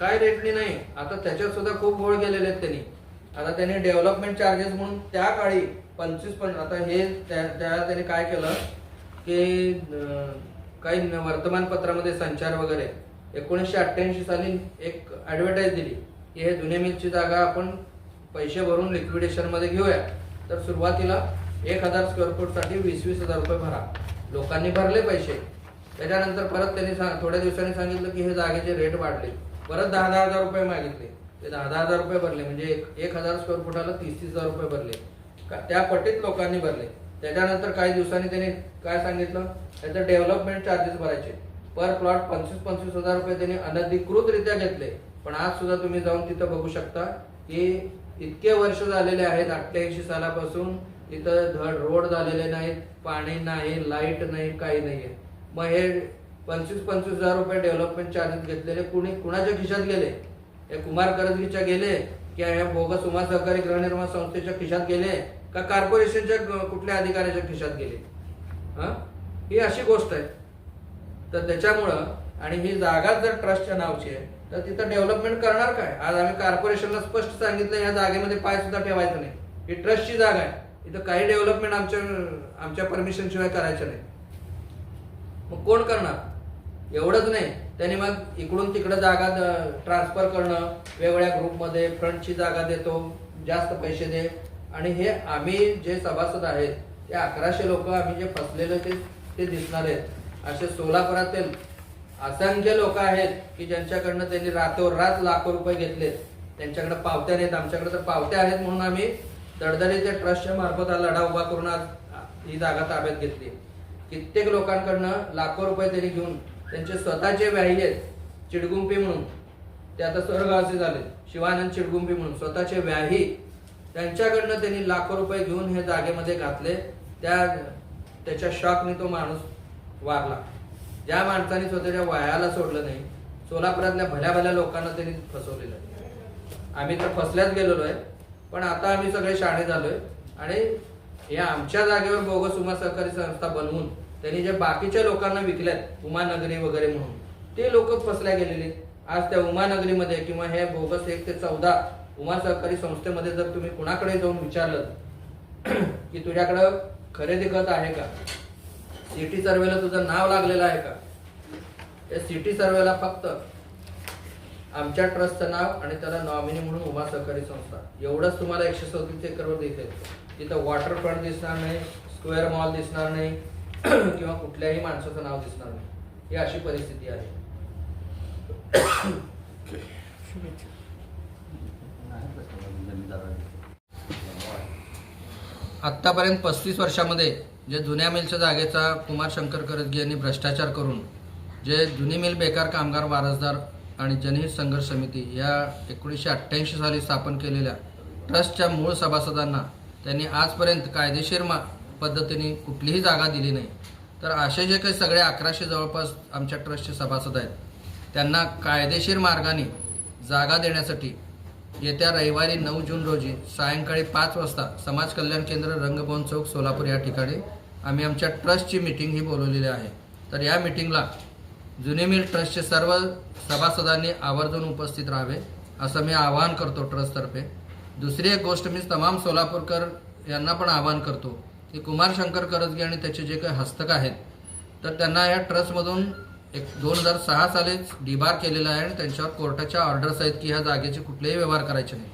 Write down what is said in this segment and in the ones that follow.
काय रेटने नाही. आता त्याच्यात सुद्धा खूप घोळ गेलेले आहेत त्यांनी. आता त्यांनी डेव्हलपमेंट चार्जेस म्हणून त्या काळी पंचवीस पण आता हे त्या त्या- काय केलं की काही वर्तमानपत्रामध्ये संचार वगैरे. एकोणीसशे अठ्ठ्याऐंशी साली एक ऍडव्हर्टाईज दिली की हे जुने मिलची जागा आपण पैसे भरून लिक्विडेशनमध्ये घेऊया. तर सुरुवातीला एक हजार स्क्वेअर फूटसाठी वीस वीस हजार रुपये भरा. लोकांनी भरले पैसे. त्याच्यानंतर परत त्यांनी सांग थोड्या दिवसांनी सांगितलं की हे जागेचे रेट वाढले. परत दहा दहा हजार रुपये मागितले. ते दहा दहा हजार रुपये भरले. म्हणजे एक एक हजार स्क्वेअर फुटाला तीस तीस हजार रुपये भरले. का- त्या पटीत लोकांनी भरले. त्याच्यानंतर काही दिवसांनी त्यांनी काय सांगितलं? त्याचं डेव्हलपमेंट चार्जेस भरायचे. पर प्लॉट पंचवीस पंचवीस हजार रुपये त्यांनी अनधिकृतरित्या घेतले. पण आज सुद्धा तुम्ही जाऊन तिथं बघू शकता की इतके वर्ष झालेले आहेत अठ्ठ्याऐंशी सालापासून तिथं धड रोड झालेले नाहीत पाणी नाही लाइट नाही काही नाही मग हे पंचवीस पंचवीस हजार रुपये डेव्हलपमेंट चार्जेस घेतलेले. कुणी कुणाच्या खिशात गेले? हे कुमार करजगीच्या गेले की या बोगस उमा सहकारी गृहनिर्माण संस्थेच्या खिशात गेले का कॉर्पोरेशनच्या कुठल्या अधिकाऱ्याच्या खिशात गेले? हा? ही अशी गोष्ट आहे. तर त्याच्यामुळं आणि ही जागा जर ट्रस्टच्या नावची आहे तर तिथं डेव्हलपमेंट करणार काय? आज आम्ही कॉर्पोरेशनला स्पष्ट सांगितलं या जागेमध्ये पाय सुद्धा ठेवायचं नाही. ही ट्रस्टची जागा आहे. इथं काही डेव्हलपमेंट आमच्या आमच्या परमिशन शिवाय करायचं नाही. मग कोण करणार? एवढंच नाही. त्यांनी मग इकडून तिकडं जागा ट्रान्सफर करणं वेगवेगळ्या ग्रुपमध्ये फ्रंटची जागा देतो जास्त पैसे दे. आणि हे आम्ही जे सभासद आहेत ते अकराशे लोक आम्ही जे फसलेले ते ते दिसणार आहेत. असे सोलापुरातील असंख्य लोक आहेत की ज्यांच्याकडनं त्यांनी रातोरात लाखो रुपये घेतलेत. त्यांच्याकडे पावत्या नाहीत. आमच्याकडे तर पावत्या आहेत म्हणून आम्ही दडदडीच्या ट्रस्टच्या मार्फत हा लढा उभा करून आज ही जागा ताब्यात घेतली. कित्येक लोकांकडनं लाखो रुपये त्यांनी घेऊन त्यांचे स्वतःचे व्याही आहेत चिडगुंपी म्हणून ते आता स्वर्गवासी झाले शिवानंद चिडगुंपी म्हणून स्वतःचे व्याही त्यांच्याकडनं त्यांनी लाखो रुपये घेऊन हे जागेमध्ये घातले. त्या त्याच्या शॉकने तो माणूस वारला. ज्या माणसाने स्वतःच्या वयाला सोडलं नाही सोलापुरातल्या भल्या भल्या लोकांना त्यांनी फसवलेलं आहे. आम्ही तर फसल्याच गेलेलो आहे पण आता आम्ही सगळे शाणे झालोय. आणि या आमच्या जागेवर बोगस उमा सहकारी संस्था बनवून त्यांनी जे बाकीच्या लोकांना विकल्यात उमानगरी वगैरे म्हणून ते लोक फसल्या गेलेले. आज त्या उमानगरीमध्ये किंवा हे बोगस एक ते चौदा उमा सहकारी संस्थेमध्ये जर तुम्ही कुणाकडे जाऊन विचारलं की तुझ्याकडं खरेदी खत आहे का? सिटी सर्वेला तुझं नाव लागलेलं आहे का? या सिटी सर्वेला फक्त आमच्या ट्रस्टचं नाव आणि त्याला नॉमिनी म्हणून उमा सहकारी संस्था. एवढंच तुम्हाला एकशे चौतीस एकरवर दिसेल. तिथं वॉटर फ्रंट दिसणार नाही स्क्वेअर मॉल दिसणार नाही किंवा कुठल्याही माणसाचं नाव दिसणार नाही. ही अशी परिस्थिती आहे. आत्तापर्यंत पस्तीस वर्षामध्ये जे जुन्या मिलच्या जागेचा कुमार शंकर करजगी यांनी भ्रष्टाचार करून जे जुनी मिल बेकार कामगार वारसदार आणि जनहित संघर्ष समिती या एकोणीसशे अठ्ठ्याऐंशी साली स्थापन केलेल्या ट्रस्टच्या मूळ सभासदांना त्यांनी आजपर्यंत कायदेशीर मा पद्धतीने कुठलीही जागा दिली नाही. तर असे जे काही सगळे अकराशे जवळपास आमच्या ट्रस्टचे सभासद आहेत त्यांना कायदेशीर मार्गाने जागा देण्यासाठी येत्या रविवारी नऊ जून रोजी सायंकाळी पाच वाजता समाज कल्याण केंद्र रंगभवन चौक सोलापूर या ठिकाणी आम्ही आमच्या ट्रस्टची मिटिंग ही बोलवलेली आहे. तर या मिटिंगला जुने मिल ट्रस्टचे सर्व सभासदांनी आवर्जून उपस्थित राहावे असं मी आवाहन करतो ट्रस्टतर्फे. दुसरी एक गोष्ट मी तमाम सोलापूरकर यांना पण आवाहन करतो की कुमार शंकर करजगे आणि त्याचे जे काही हस्तक आहेत तर त्यांना या ट्रस्टमधून एक दोन हजार सहा सालीच डिबार केलेला आहे आणि त्यांच्यावर कोर्टाच्या ऑर्डर्स आहेत की ह्या जागेचे कुठलेही व्यवहार करायचे नाही.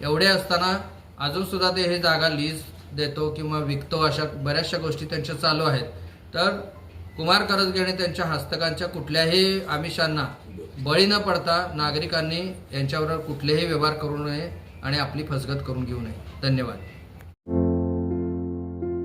एवढे असताना अजूनसुद्धा ते हे जागा लीज देतो किंवा विकतो अशा बऱ्याचशा गोष्टी त्यांच्या चालू आहेत. तर कुमार करजगे आणि त्यांच्या हस्तकांच्या कुठल्याही आमिषांना बळी न पडता नागरिकांनी यांच्यावर कुठलेही व्यवहार करू नये आणि आपली फसगत करून घेऊ नये. धन्यवाद.